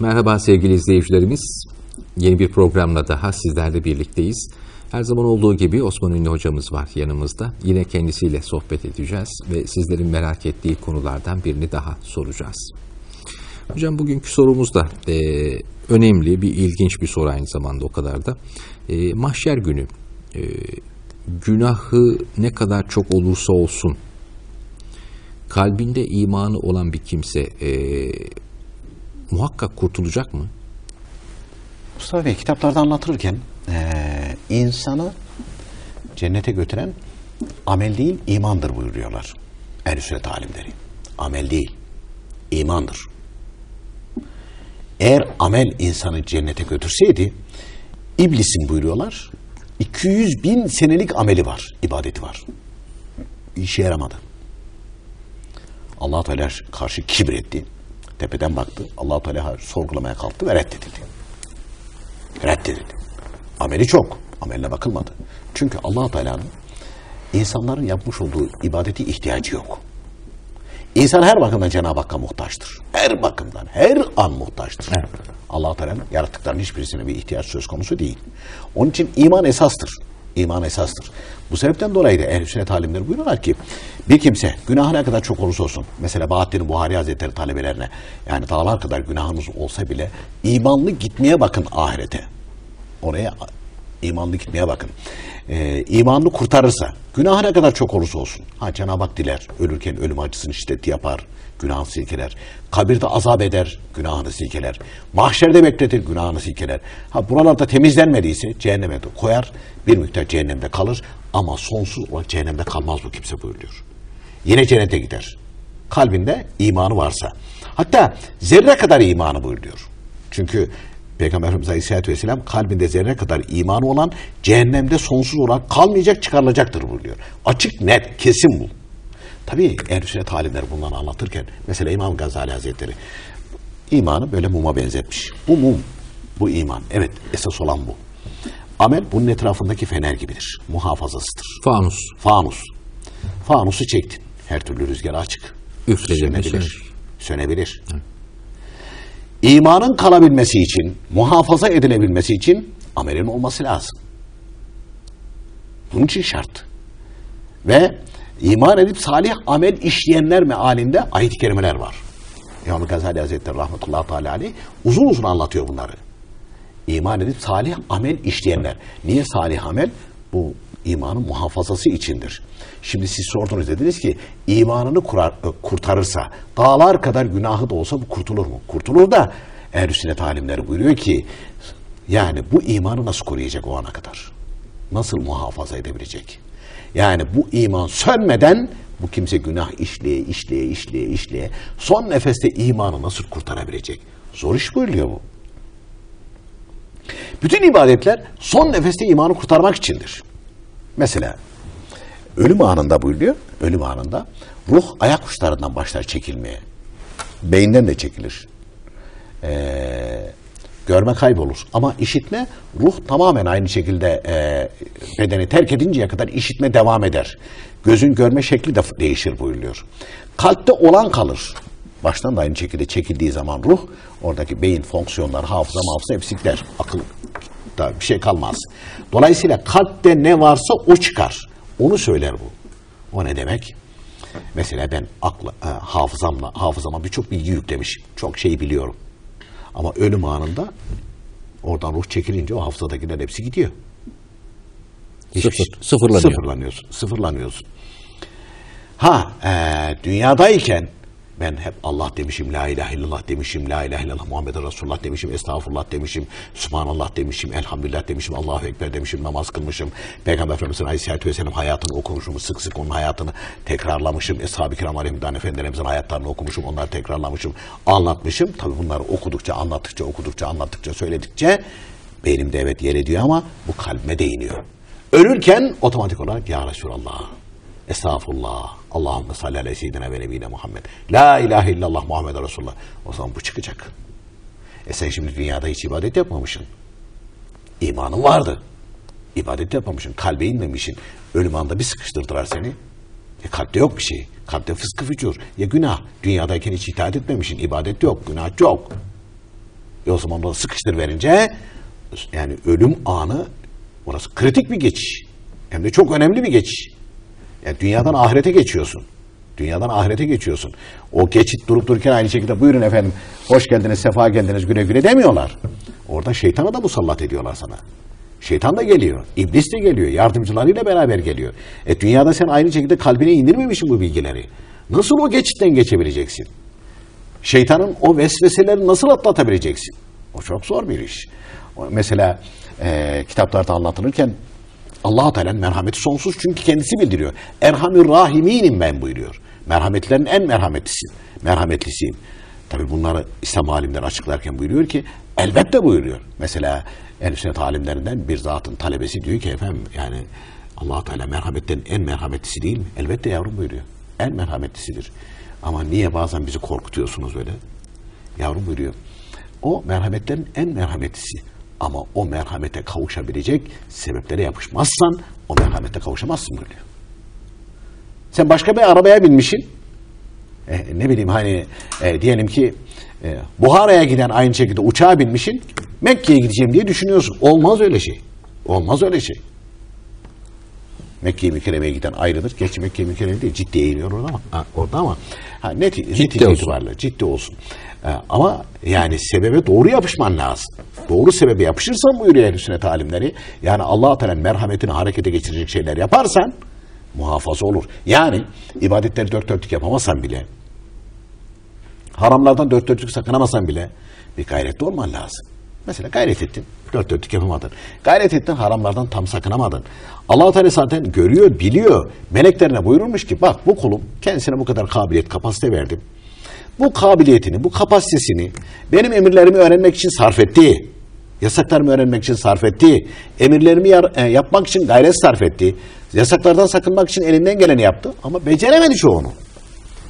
Merhaba sevgili izleyicilerimiz. Yeni bir programla daha sizlerle birlikteyiz. Her zaman olduğu gibi Osman Ünlü hocamız var yanımızda. Yine kendisiyle sohbet edeceğiz ve sizlerin merak ettiği konulardan birini daha soracağız. Hocam bugünkü sorumuz da e, önemli, bir ilginç bir soru aynı zamanda o kadar da. E, mahşer günü e, günahı ne kadar çok olursa olsun kalbinde imanı olan bir kimse e, muhakkak kurtulacak mı? Mustafa Bey kitaplarda anlatırken eee, insanı cennete götüren amel değil imandır buyuruyorlar. En sünnet alimleri. Amel değil, imandır. Eğer amel insanı cennete götürseydi iblisin buyuruyorlar 200 bin senelik ameli var, ibadeti var. İşe yaramadı. allah Teala karşı kibretti. Tepeden baktı. allah Teala sorgulamaya kalktı ve reddedildi reddedildi. Ameli çok. Ameline bakılmadı. Çünkü allah Teala'nın insanların yapmış olduğu ibadeti ihtiyacı yok. İnsan her bakımdan Cenab-ı Hakk'a muhtaçtır. Her bakımdan, her an muhtaçtır. allah Teala'nın yarattıklarının hiçbirisine bir ihtiyaç söz konusu değil. Onun için iman esastır. İman esastır. Bu sebepten dolayı da ehl-i sünnet alimleri buyuruyorlar ki bir kimse günahı ne kadar çok olursa olsun mesela Bahattin Buhari Hazretleri talebelerine yani dağlar kadar günahınız olsa bile imanlı gitmeye bakın ahirete. Oraya imanlı gitmeye bakın. Ee, imanlı kurtarırsa günahı ne kadar çok olursa olsun. Ha Cenab-ı Hak diler ölürken ölüm acısını şiddetli yapar. Günahını silkeler. Kabirde azap eder. Günahını silkeler. Mahşerde bekletir. Günahını silkeler. Ha buralarda temizlenmediyse cehenneme de koyar. Bir miktar cehennemde kalır. Ama sonsuz olarak cehennemde kalmaz bu kimse buyuruyor. Yine cennete gider. Kalbinde imanı varsa. Hatta zerre kadar imanı buyuruyor. Çünkü Peygamber Efendimiz Aleyhisselatü Vesselam kalbinde zerre kadar imanı olan cehennemde sonsuz olarak kalmayacak çıkarılacaktır buyuruyor. Açık net kesin bu. Tabii ehl-i sünnet alimleri bundan anlatırken mesela İmam Gazali Hazretleri imanı böyle muma benzetmiş. Bu mum, bu iman. Evet esas olan bu. Amel bunun etrafındaki fener gibidir. Muhafazasıdır. Fanus. Fanus. Fanusu çektin. Her türlü rüzgara açık. Üfledi mi Sönebilir. söner. İmanın kalabilmesi için, muhafaza edilebilmesi için amelin olması lazım. Bunun için şart. Ve iman edip salih amel işleyenler mealinde ayet-i kerimeler var. İmam Gazali Hazretleri rahmetullahi teala aleyh uzun uzun anlatıyor bunları. İman edip salih amel işleyenler. Niye salih amel? Bu imanın muhafazası içindir. Şimdi siz sordunuz dediniz ki imanını kurar, e, kurtarırsa dağlar kadar günahı da olsa bu kurtulur mu? Kurtulur da ehl sünnet alimleri buyuruyor ki yani bu imanı nasıl koruyacak o ana kadar? Nasıl muhafaza edebilecek? Yani bu iman sönmeden bu kimse günah işleye, işleye, işleye, işleye son nefeste imanı nasıl kurtarabilecek? Zor iş buyuruyor bu. Bütün ibadetler son nefeste imanı kurtarmak içindir. Mesela ölüm anında buyuruyor, ölüm anında ruh ayak uçlarından başlar çekilmeye. Beyinden de çekilir. Ee, görme kaybolur. Ama işitme ruh tamamen aynı şekilde e, bedeni terk edinceye kadar işitme devam eder. Gözün görme şekli de değişir buyuruyor. Kalpte olan kalır. Baştan da aynı şekilde çekildiği zaman ruh oradaki beyin fonksiyonları, hafıza, hafıza hepsi gider. Akıl da bir şey kalmaz. Dolayısıyla kalpte ne varsa o çıkar. Onu söyler bu. O ne demek? Mesela ben akla, e, hafızamla, hafızama birçok bilgi yüklemişim. Çok şey biliyorum. Ama ölüm anında oradan ruh çekilince o hafızadakiler hepsi gidiyor. Hiçbir Sıfır, şey- sıfırlanıyor. Sıfırlanıyorsun. Sıfırlanıyorsun. Ha, e, dünyadayken ben hep Allah demişim, la ilahe illallah demişim, la ilahe illallah Muhammed Resulullah demişim, estağfurullah demişim, Subhanallah demişim, elhamdülillah demişim, Allahu Ekber demişim, namaz kılmışım. Peygamber Efendimiz'in Aleyhisselatü Vesselam hayatını okumuşum, sık sık onun hayatını tekrarlamışım. Eshab-ı Kiram Aleyhisselam Efendilerimizin hayatlarını okumuşum, onları tekrarlamışım, anlatmışım. Tabii bunları okudukça, anlattıkça, okudukça, anlattıkça, söyledikçe beynimde evet yer ediyor ama bu kalbime değiniyor. Ölürken otomatik olarak Ya Resulallah, Estağfurullah. Allahümme salli ala seyyidina ve nebine Muhammed. La ilahe illallah Muhammed Resulullah. O zaman bu çıkacak. E sen şimdi dünyada hiç ibadet yapmamışsın. İmanın vardı. İbadet yapmamışsın. Kalbe inmemişsin. Ölüm anda bir sıkıştırdılar seni. E kalpte yok bir şey. Kalpte fıskı fücur. Ya günah. Dünyadayken hiç itaat etmemişsin. İbadet yok. Günah çok. E o zaman da sıkıştır verince yani ölüm anı orası kritik bir geçiş. Hem de çok önemli bir geçiş. Yani dünyadan ahirete geçiyorsun. Dünyadan ahirete geçiyorsun. O geçit durup dururken aynı şekilde buyurun efendim hoş geldiniz, sefa geldiniz, güle güle demiyorlar. Orada şeytana da musallat ediyorlar sana. Şeytan da geliyor, iblis de geliyor, yardımcılarıyla beraber geliyor. E dünyada sen aynı şekilde kalbine indirmemişsin bu bilgileri. Nasıl o geçitten geçebileceksin? Şeytanın o vesveseleri nasıl atlatabileceksin? O çok zor bir iş. Mesela e, kitaplarda anlatılırken allah Teala'nın merhameti sonsuz çünkü kendisi bildiriyor. Erhamür Rahiminim ben buyuruyor. Merhametlerin en merhametlisin. Merhametlisiyim. Tabi bunları İslam alimleri açıklarken buyuruyor ki elbette buyuruyor. Mesela el sünnet alimlerinden bir zatın talebesi diyor ki efendim yani allah Teala merhametlerin en merhametlisi değil mi? Elbette yavrum buyuruyor. En merhametlisidir. Ama niye bazen bizi korkutuyorsunuz böyle? Yavrum buyuruyor. O merhametlerin en merhametlisi. Ama o merhamete kavuşabilecek sebeplere yapışmazsan o merhamete kavuşamazsın buyuruyor. Sen başka bir arabaya binmişsin. E, ne bileyim hani e, diyelim ki e, Buhara'ya giden aynı şekilde uçağa binmişsin. Mekke'ye gideceğim diye düşünüyorsun. Olmaz öyle şey. Olmaz öyle şey. Mekke-i Mükerreme'ye giden ayrılır. Gerçi Mekke-i Mükerreme değil. Ciddiye iniyor orada ama, ha, orada ama ha, net, netice olsun. itibariyle ciddi olsun. E, ama yani sebebe doğru yapışman lazım. Doğru sebebe yapışırsan buyuruyor ehl sünnet alimleri. Yani allah Teala'nın merhametini harekete geçirecek şeyler yaparsan muhafaza olur. Yani ibadetleri dört dörtlük yapamasan bile haramlardan dört dörtlük sakınamasan bile bir gayretli olman lazım. Mesela gayret ettin, dört dörtlük yapamadın. Gayret ettin, haramlardan tam sakınamadın. allah Teala zaten görüyor, biliyor. Meleklerine buyurmuş ki bak bu kulum kendisine bu kadar kabiliyet, kapasite verdim. Bu kabiliyetini, bu kapasitesini benim emirlerimi öğrenmek için sarf etti. Yasaklarımı öğrenmek için sarf etti. Emirlerimi yar- e, yapmak için gayret sarf etti. Yasaklardan sakınmak için elinden geleni yaptı. Ama beceremedi çoğunu.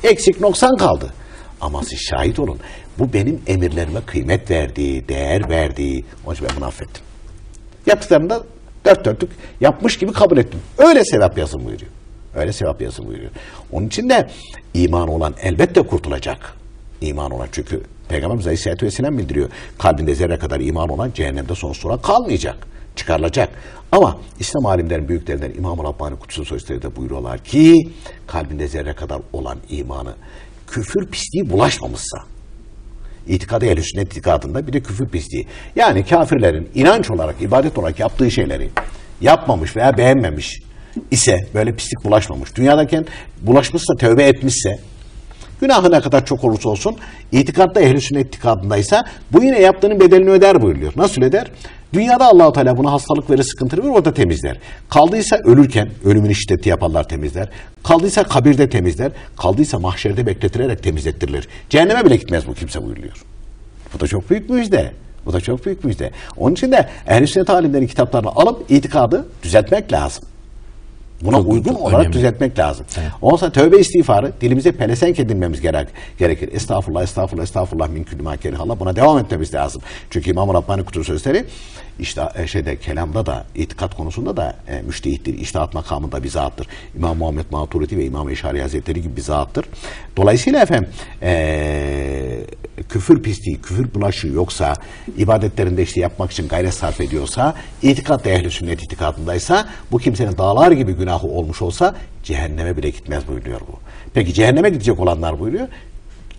Eksik noksan kaldı. Ama siz şahit olun. Bu benim emirlerime kıymet verdiği, değer verdiği. Onun için ben bunu affettim. Yaptıklarında dört dörtlük yapmış gibi kabul ettim. Öyle sevap yazın buyuruyor. Öyle sevap yazın buyuruyor. Onun için de iman olan elbette kurtulacak. İman olan çünkü Peygamberimiz Aleyhisselatü Vesselam bildiriyor. Kalbinde zerre kadar iman olan cehennemde sonsuza kadar kalmayacak. Çıkarılacak. Ama İslam alimlerin büyüklerinden İmam-ı Rabbani Kutsu Sözleri de buyuruyorlar ki kalbinde zerre kadar olan imanı küfür pisliği bulaşmamışsa itikadı ehl sünnet itikadında bir de küfür pisliği. Yani kafirlerin inanç olarak, ibadet olarak yaptığı şeyleri yapmamış veya beğenmemiş ise böyle pislik bulaşmamış. Dünyadayken bulaşmışsa, tövbe etmişse günahı ne kadar çok olursa olsun itikatta ehl sünnet itikadındaysa bu yine yaptığının bedelini öder buyuruyor. Nasıl öder? Dünyada Allahu Teala buna hastalık verir, sıkıntı verir, orada temizler. Kaldıysa ölürken ölümün şiddeti yapanlar temizler. Kaldıysa kabirde temizler. Kaldıysa mahşerde bekletilerek temizlettirilir. Cehenneme bile gitmez bu kimse buyuruyor. Bu da çok büyük müjde. Bu da çok büyük müjde. Onun için de ehl-i sünnet alimlerin kitaplarını alıp itikadı düzeltmek lazım. Buna Çok uygun olarak önemli. düzeltmek lazım. Olsa tövbe istiğfarı dilimize pelesenk edinmemiz gerek, gerekir. Estağfurullah, estağfurullah, estağfurullah min kerih Allah. Buna devam etmemiz lazım. Çünkü İmam-ı Rabbani Kutu Sözleri işte e, şeyde kelamda da itikat konusunda da e, müştehittir. İştihat makamında bir zattır. İmam Muhammed Maturidi ve İmam Eşari Hazretleri gibi bir zattır. Dolayısıyla efendim e, küfür pisliği, küfür bulaşığı yoksa, ibadetlerinde işte yapmak için gayret sarf ediyorsa, itikat da ehl sünnet itikadındaysa, bu kimsenin dağlar gibi günahı olmuş olsa cehenneme bile gitmez buyuruyor bu. Peki cehenneme gidecek olanlar buyuruyor.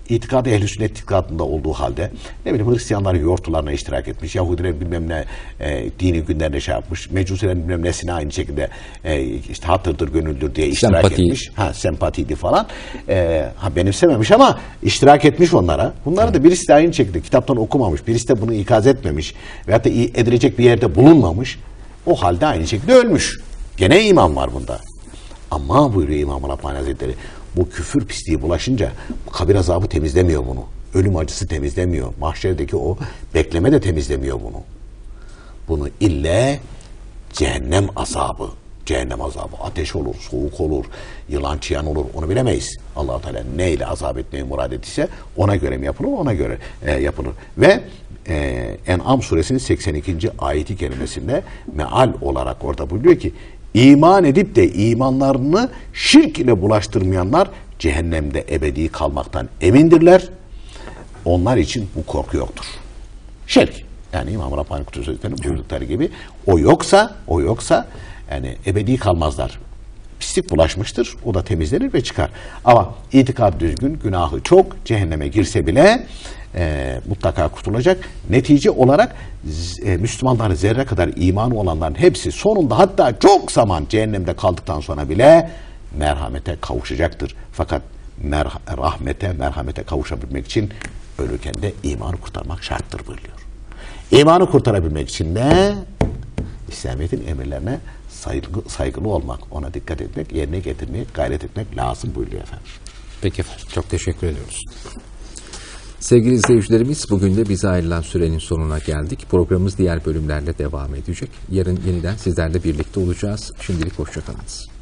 İtikadı ehl sünnet itikadında olduğu halde ne bileyim Hristiyanlar yoğurtlarına iştirak etmiş, Yahudiler bilmem ne e, dini günlerine şey yapmış, Mecusilerin bilmem nesine aynı şekilde e, işte hatırdır, gönüldür diye iştirak Sempati. etmiş ha sempatiydi falan. Ee, ha benimsememiş ama iştirak etmiş onlara. Bunları da birisi de aynı şekilde kitaptan okumamış, birisi de bunu ikaz etmemiş veyahut da edilecek bir yerde bulunmamış. O halde aynı şekilde ölmüş. Gene iman var bunda. Ama buyuruyor İmam Rabbani Hazretleri bu küfür pisliği bulaşınca bu kabir azabı temizlemiyor bunu. Ölüm acısı temizlemiyor. Mahşerdeki o bekleme de temizlemiyor bunu. Bunu ille cehennem azabı, cehennem azabı, ateş olur, soğuk olur, yılan çıyan olur, onu bilemeyiz. allah Teala neyle azap etmeyi murad ettiyse ona göre mi yapılır, ona göre e, yapılır. Ve e, En'am suresinin 82. ayeti kerimesinde meal olarak orada buyuruyor ki, iman edip de imanlarını şirk ile bulaştırmayanlar cehennemde ebedi kalmaktan emindirler. Onlar için bu korku yoktur. şirk. Yani İmam Rabbani Kudüs Hazretleri'nin buyurdukları gibi o yoksa o yoksa yani ebedi kalmazlar. Pislik bulaşmıştır. O da temizlenir ve çıkar. Ama itikad düzgün, günahı çok, cehenneme girse bile e, mutlaka kurtulacak. Netice olarak e, Müslümanların zerre kadar imanı olanların hepsi sonunda hatta çok zaman cehennemde kaldıktan sonra bile merhamete kavuşacaktır. Fakat merha- rahmete, merhamete kavuşabilmek için ölürken de imanı kurtarmak şarttır buyuruyor. İmanı kurtarabilmek için de İslamiyet'in emirlerine saygı, saygılı olmak, ona dikkat etmek, yerine getirmeye gayret etmek lazım buyuruyor efendim. Peki efendim. Çok teşekkür ediyoruz. Sevgili izleyicilerimiz bugün de bize ayrılan sürenin sonuna geldik. Programımız diğer bölümlerle devam edecek. Yarın yeniden sizlerle birlikte olacağız. Şimdilik hoşçakalınız.